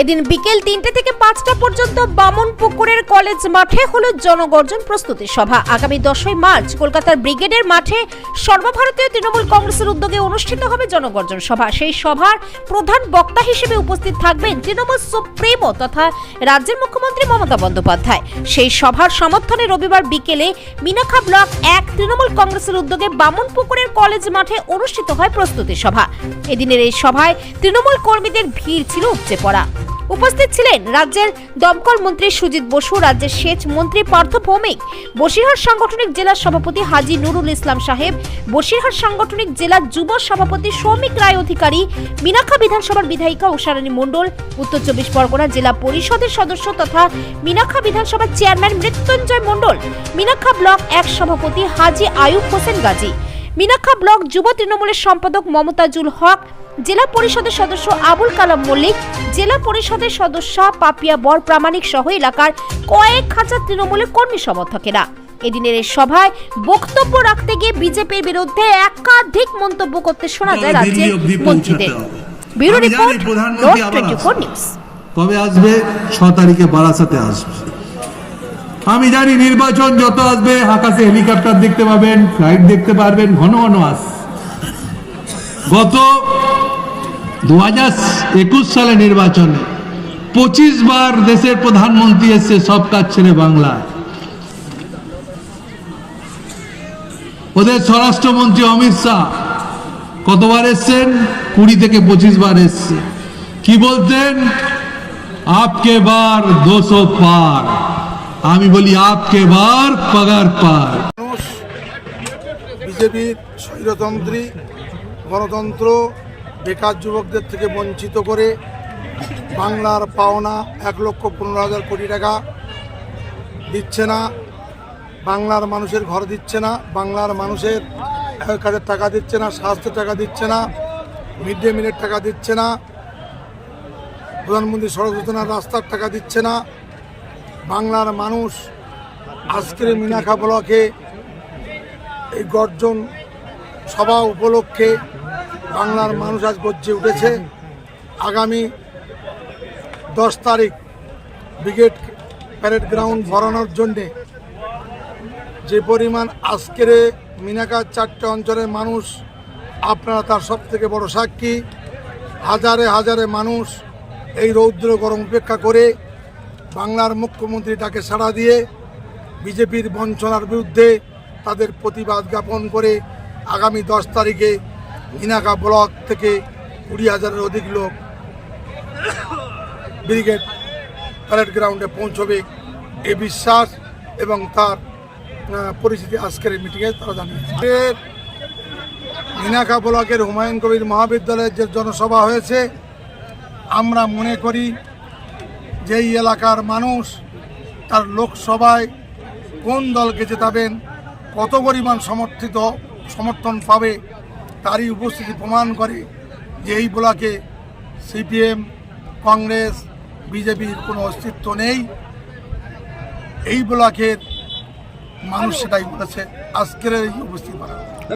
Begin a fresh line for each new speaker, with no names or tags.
এদিন বিকেল তিনটে থেকে পাঁচটা পর্যন্ত বামন পুকুরের কলেজ মাঠে হলো জনগর্জন প্রস্তুতি সভা। আগামী দশই মার্চ কলকাতার ব্রিগেডের মাঠে সর্বভারতীয় তৃণমূল কংগ্রেসের উদ্যোগে অনুষ্ঠিত হবে জনগর্জন সভা। সেই সভার প্রধান বক্তা হিসেবে উপস্থিত থাকবেন তৃণমূল সুপ্রিমো তথা রাজ্যের মুখ্যমন্ত্রী মমতা বন্দ্যোপাধ্যায়। সেই সভার সমর্থনে রবিবার বিকেলে মিনাখা ব্লক এক তৃণমূল কংগ্রেসের উদ্যোগে বামন পুকুরের কলেজ মাঠে অনুষ্ঠিত হয় প্রস্তুতি সভা। এদিনের এই সভায় তৃণমূল কর্মীদের ভিড় ছিল উপচে পড়া। উপস্থিত ছিলেন রাজ্যের দমকল মন্ত্রী সুজিত বসু, রাজ্যের সেচ মন্ত্রী পার্থ ভৌমিক, বসিরহাট সাংগঠনিক জেলার সভাপতি হাজি নুরুল ইসলাম সাহেব, বসিরহাট সাংগঠনিক জেলার যুব সভাপতি সৌমিক রায় অধিকারী মিনাখা বিধানসভার বিধায়িকা উষারানী মণ্ডল, উত্তর চব্বিশ পরগনা জেলা পরিষদের সদস্য তথা মিনাখা বিধানসভার চেয়ারম্যান মৃত্যুঞ্জয় মণ্ডল মিনাখা ব্লক এক সভাপতি হাজি আয়ুব হোসেন গাজী। মিনাক্ষা ব্লক যুব তৃণমূলের সম্পাদক মমতাজুল হক জেলা পরিষদের সদস্য আবুল কালাম মল্লিক জেলা পরিষদের সদস্য পাপিয়া বর প্রামাণিক সহ এলাকার কয়েক হাজার তৃণমূলের কর্মী সমর্থকেরা। এদিনের এই সভায় বক্তব্য রাখতে গিয়ে বিজেপির বিরুদ্ধে একাধিক মন্তব্য করতে শোনা যায় রাজ্যের মন্ত্রীদের। ব্যুরো রিপোর্ট
আসবে।
নিউজ
কবে আসবে ছ তারিখে বারাসাতে আসবে। আমি জানি নির্বাচন যত আসবে আকাশে হেলিকপ্টার দেখতে পাবেন ফ্লাইট দেখতে পারবেন ঘন ঘন আস গত দু একুশ সালে নির্বাচনে পঁচিশ বার দেশের প্রধানমন্ত্রী এসছে, সব কাজ ছেড়ে বাংলায় ওদের স্বরাষ্ট্রমন্ত্রী অমিত শাহ কতবার এসছেন? কুড়ি থেকে পঁচিশ বার এসছে। কি বলতেন? আপকে বার দোশো পার। আমি বলি, আপকে বার পাগার পার।
বিজেপির স্বৈরতন্ত্রী গণতন্ত্র বেকার যুবকদের থেকে বঞ্চিত করে বাংলার পাওনা এক লক্ষ পনেরো হাজার কোটি টাকা দিচ্ছে না। বাংলার মানুষের ঘর দিচ্ছে না, বাংলার মানুষের কাজের টাকা দিচ্ছে না স্বাস্থ্যের টাকা দিচ্ছে না, মিড ডে মিলের টাকা দিচ্ছে না, প্রধানমন্ত্রী সড়ক যোজনার রাস্তার টাকা দিচ্ছে না। বাংলার মানুষ আজকের মিনাখা ব্লকে এই গর্জন সভা উপলক্ষে বাংলার মানুষ আজ গর্জে উঠেছে। আগামী দশ তারিখ ব্রিগেড প্যারেড গ্রাউন্ড ভরানোর জন্যে যে পরিমাণ আজকের মিনাকার চারটে অঞ্চলের মানুষ, আপনারা তার সব থেকে বড় সাক্ষী। হাজারে হাজারে মানুষ এই রৌদ্র গরম উপেক্ষা করে বাংলার মুখ্যমন্ত্রী তাকে সাড়া দিয়ে বিজেপির বঞ্চনার বিরুদ্ধে তাদের প্রতিবাদ জ্ঞাপন করে আগামী দশ তারিখে মিনাকা ব্লক থেকে কুড়ি হাজারের অধিক লোক ব্রিগেড প্যারেড গ্রাউন্ডে পৌঁছবে। এই বিশ্বাস এবং তার পরিস্থিতি আজকের মিটিংয়ে তারা জানিয়েছে। মিনাকা ব্লকের হুমায়ুন কবির মহাবিদ্যালয়ের যে জনসভা হয়েছে, আমরা মনে করি যে এই এলাকার মানুষ তার লোকসভায় কোন দলকে জেতাবেন, কত পরিমাণ সমর্থিত, সমর্থন পাবে তারই উপস্থিতি প্রমাণ করে যে এই ব্লকে সিপিএম, কংগ্রেস, বিজেপির কোনো অস্তিত্ব নেই। এই ব্লকের মানুষ সেটাই বলেছে। আজকের এই উপস্থিতি